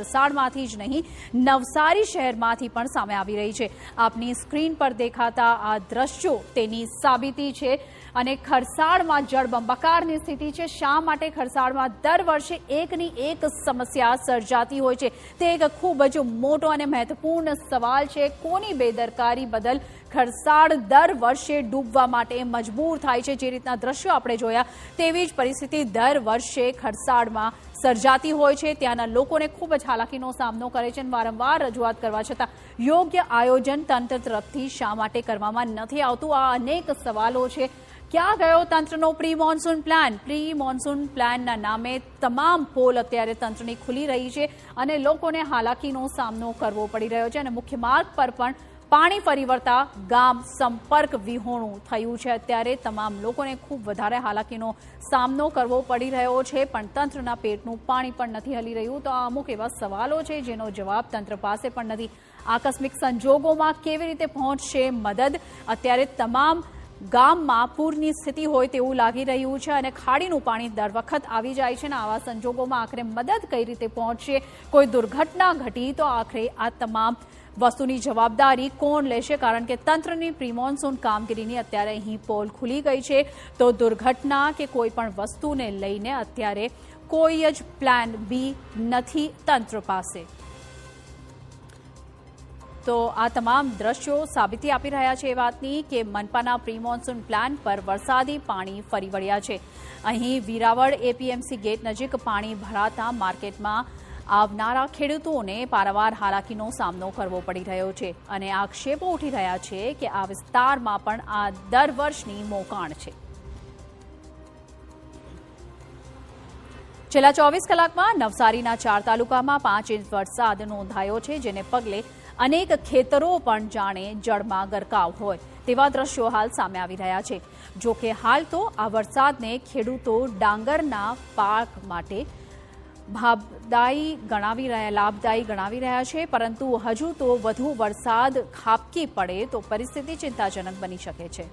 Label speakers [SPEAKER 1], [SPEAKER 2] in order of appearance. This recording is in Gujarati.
[SPEAKER 1] વલસાડમાંથી જ નહીં, નવસારી શહેરમાંથી પણ સામે આવી રહી છે. આપની સ્ક્રીન પર દેખાતા આ દ્રશ્યો તેની સાબિતી છે અને ખરસાડમાં જળબંબાકારની સ્થિતિ છે. શા માટે ખરસાડમાં દર વર્ષે એકની એક સમસ્યા સર્જાતી હોય છે? તે એક ખૂબ જ મોટો અને મહત્વપૂર્ણ સવાલ છે. કોની બેદરકારી બદલ ખરસાડ દર વર્ષે ડૂબવા માટે મજબૂર થાય છે? જે રીતના દ્રશ્યો આપણે જોયા, તેવી જ પરિસ્થિતિ દર વર્ષે ખરસાડમાં સર્જાતી હોય છે. ત્યાંના લોકોને ખૂબ જ હાલાકીનો સામનો કરે છે અને વારંવાર રજૂઆત કરવા છતાં યોગ્ય આયોજન તંત્ર તરફથી શા માટે કરવામાં નથી આવતું? આ અનેક સવાલો છે. ક્યાં ગયો તંત્રનો pre monsoon plan? Pre monsoon પ્લાનના નામે તમામ પોલ અત્યારે તંત્રની ખુલી રહી છે અને લોકોને હાલાકીનો સામનો કરવો પડી રહ્યો છે અને મુખ્ય માર્ગ પર પણ પાણી ફરી વળતા ગામ સંપર્ક વિહોણું થયું છે. અત્યારે તમામ લોકોને ખૂબ વધારે હાલાકીનો સામનો કરવો પડી રહ્યો છે, પણ તંત્રના પેટનું પાણી પણ નથી હલી રહ્યું. તો આ અમુક એવા સવાલો છે, જેનો જવાબ તંત્ર પાસે પણ નથી. આકસ્મિક સંજોગોમાં કેવી રીતે પહોંચશે મદદ? અત્યારે તમામ ગામમાં પૂરની સ્થિતિ હોય તેવું લાગી રહ્યું છે અને ખાડીનું પાણી દર વખત આવી જાય છે અને આવા સંજોગોમાં આખરે મદદ કઈ રીતે પહોંચશે? કોઈ દુર્ઘટના ઘટી તો આખરે આ તમામ વસ્તુની જવાબદારી કોણ લેશે? કારણ કે તંત્રની પ્રિમોન્સૂન કામગીરીની અત્યારે અહીં પોલ ખુલી ગઈ છે. તો દુર્ઘટના કે કોઈ પણ વસ્તુને લઈને અત્યારે કોઈ જ પ્લાન બી નથી તંત્ર પાસે. તો આ તમામ દ્રશ્યો સાબિતી આપી રહ્યા છે એ વાતની કે મનપાના પ્રી મોન્સૂન પ્લાન પર વરસાદી પાણી ફરી વળ્યા છે. અહીં વીરાવળ એપીએમસી ગેટ નજીક પાણી ભરાતા માર્કેટમાં આવનારા ખેડૂતોને પારાવાર હાલાકીનો સામનો કરવો પડી રહ્યો છે અને આક્ષેપો ઉઠી રહ્યા છે કે આ વિસ્તારમાં પણ આ દર વર્ષની મોકાણ છે. છેલ્લા ચોવીસ કલાકમાં નવસારીના ચાર તાલુકામાં પાંચ ઇંચ વરસાદ નોંધાયો છે, જેને પગલે અનેક ખેતરો પણ જાણે જળમાં ગરકાવ હોય તેવા દ્રશ્યો હાલ સામે આવી રહ્યા છે. જોકે હાલ તો આ વરસાદને ખેડૂતો ડાંગરના પાક માટે ભાબદાયી ગણાવી રહ્યા લાભદાયી ગણાવી રહ્યા છે. પરંતુ હજુ તો વધુ વરસાદ ખાબકી પડે તો પરિસ્થિતિ ચિંતાજનક બની શકે છે.